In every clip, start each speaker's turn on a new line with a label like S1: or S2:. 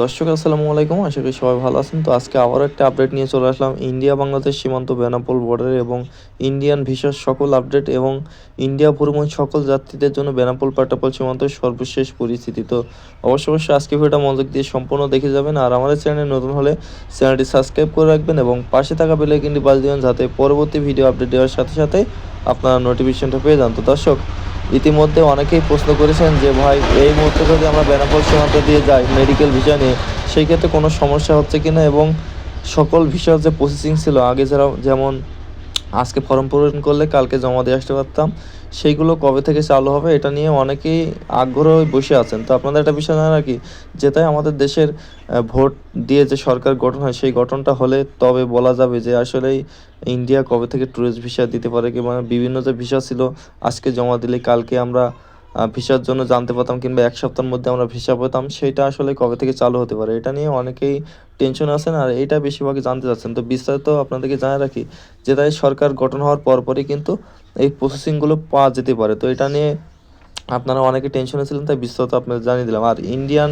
S1: দর্শক, আসসালামু আলাইকুম। আশা করি সবাই ভালো আছেন। তো আজকে আবার একটা আপডেট নিয়ে চলে আসলাম। ইন্ডিয়া, বাংলাদেশ সীমান্ত বেনাপোল বর্ডারে এবং ইন্ডিয়ান ভিসার সকল আপডেট এবং ইন্ডিয়া ভ্রমণ সকল যাত্রীদের জন্য বেনাপোল পাটাপোল সীমান্তের সর্বশেষ পরিস্থিতি। তো অবশ্যই অবশ্যই আজকে ভিডিওটা মনোযোগ দিয়ে সম্পূর্ণ দেখে যাবেন। আর আমাদের চ্যানেলে নতুন হলে চ্যানেলটি সাবস্ক্রাইব করে রাখবেন এবং পাশে থাকা বেলে কিন্তু বাজ দেবেন, যাতে পরবর্তী ভিডিও আপডেট দেওয়ার সাথে সাথে আপনারা নোটিফিকেশনটা পেয়ে যান। তো দর্শক ইতিমধ্যে অনেকেই প্রশ্ন করেছেন যে, ভাই, এই মুহূর্তে যদি আমরা বেনাপোল সীমান্ত দিয়ে যাই মেডিকেল ভিসা নিয়ে, সেই ক্ষেত্রে কোনো সমস্যা হচ্ছে কি না এবং সকল ভিসার যে প্রসেসিং ছিল, আগে যারা যেমন আজকে ফর্ম পূরণ করলে কালকে জমা দিয়ে আসতে পারতাম। সেইগুলো কবে থেকে চালু হবে এটা নিয়ে অনেকেই আগ্রহ বসে আছেন। তো আপনাদের একটা বিষয় জানা কি? যেটাই আমাদের দেশের ভোট দিয়ে যে সরকার গঠন হয়, সেই গঠনটা হলে তবে বলা যাবে যে আসলেই ইন্ডিয়া কবে থেকে ট্যুরিস্ট ভিসা দিতে পারে কিংবা বিভিন্ন যে ভিসা ছিল, আজকে জমা দিলে কালকে আমরা ভিসার জন্য জানতে পারতাম কিংবা এক সপ্তাহের মধ্যে আমরা ভিসা পেতাম, সেটা আসলে কবে থেকে চালু হতে পারে? এটা নিয়ে অনেকেই টেনশন আছেন আর এটা বেশিরভাগ জানতে চাচ্ছেন। তো বিস্তারিত আপনাদেরকে জানিয়ে রাখি যে তাই সরকার গঠন হওয়ার পরপরই কিন্তু এই প্রসেসিংগুলো পাওয়া যেতে পারে। তো এটা নিয়ে আপনারা অনেকে টেনশনে ছিলেন, তাই বিস্তারিত আপনাদের জানিয়ে দিলাম। আর ইন্ডিয়ান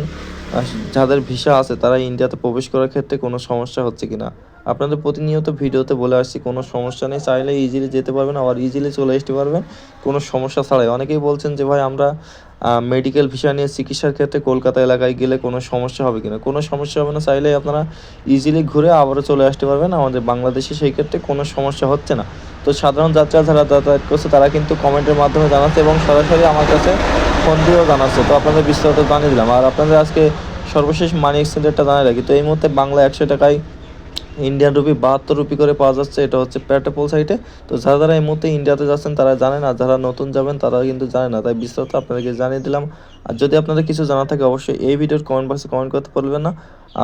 S1: যাদের ভিসা আছে, তারা ইন্ডিয়াতে প্রবেশ করার ক্ষেত্রে কোনো সমস্যা হচ্ছে কিনা? আপনাদের প্রতিনিয়ত ভিডিওতে বলে আসছি, কোনো সমস্যা নেই। চাইলে ইজিলি যেতে পারবেন, আবার ইজিলি চলে আসতে পারবেন। কোনো সমস্যা ছাড়াই। অনেকেই বলছেন যে, ভাই, আমরা মেডিকেল ভিসা নিয়ে চিকিৎসার ক্ষেত্রে কলকাতা এলাকায় গেলে কোনো সমস্যা হবে কিনা? কোনো সমস্যা হবে না। চাইলে আপনারা ইজিলি ঘুরে আবারও চলে আসতে পারবেন। আমাদের বাংলাদেশে সেই ক্ষেত্রে কোনো সমস্যা হচ্ছে না। তো সাধারণ যাত্রা যারা যাতায়াত করছে, তারা কিন্তু কমেন্টের মাধ্যমে জানাচ্ছে এবং সরাসরি আমার কাছে ফোন দিয়েও জানাচ্ছে। তো আপনাদের বিস্তারিত জানিয়ে দিলাম। আর আপনাদের আজকে সর্বশেষ মানি এক্সচেঞ্জেরটা জানিয়ে রাখি। তো এই মুহূর্তে বাংলা একশো টাকায় ইন্ডিয়ান রুপি বাহাত্তর রুপি করে পাওয়া যাচ্ছে, এটা হচ্ছে প্যাটাপোল সাইটে তো যারা যারা এই মুহূর্তে ইন্ডিয়াতে যাচ্ছেন, তারা জানেন, আর যারা নতুন যাবেন, তারা কিন্তু জানে না। তাই বিস্তারিত আপনাদেরকে জানিয়ে দিলাম। আর যদি আপনাদের কিছু জানা থাকে, অবশ্যই এই ভিডিওর কমেন্ট বক্সে কমেন্ট করতে পারবেন না।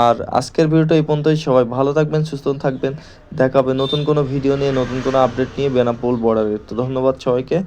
S1: আর আজকের ভিডিওটা এই পর্যন্তই। সবাই ভালো থাকবেন, সুস্থ থাকবেন। দেখা হবে নতুন কোনো ভিডিও নিয়ে, নতুন কোনো আপডেট নিয়ে বেনাপোল বর্ডারের তো ধন্যবাদ সবাইকে।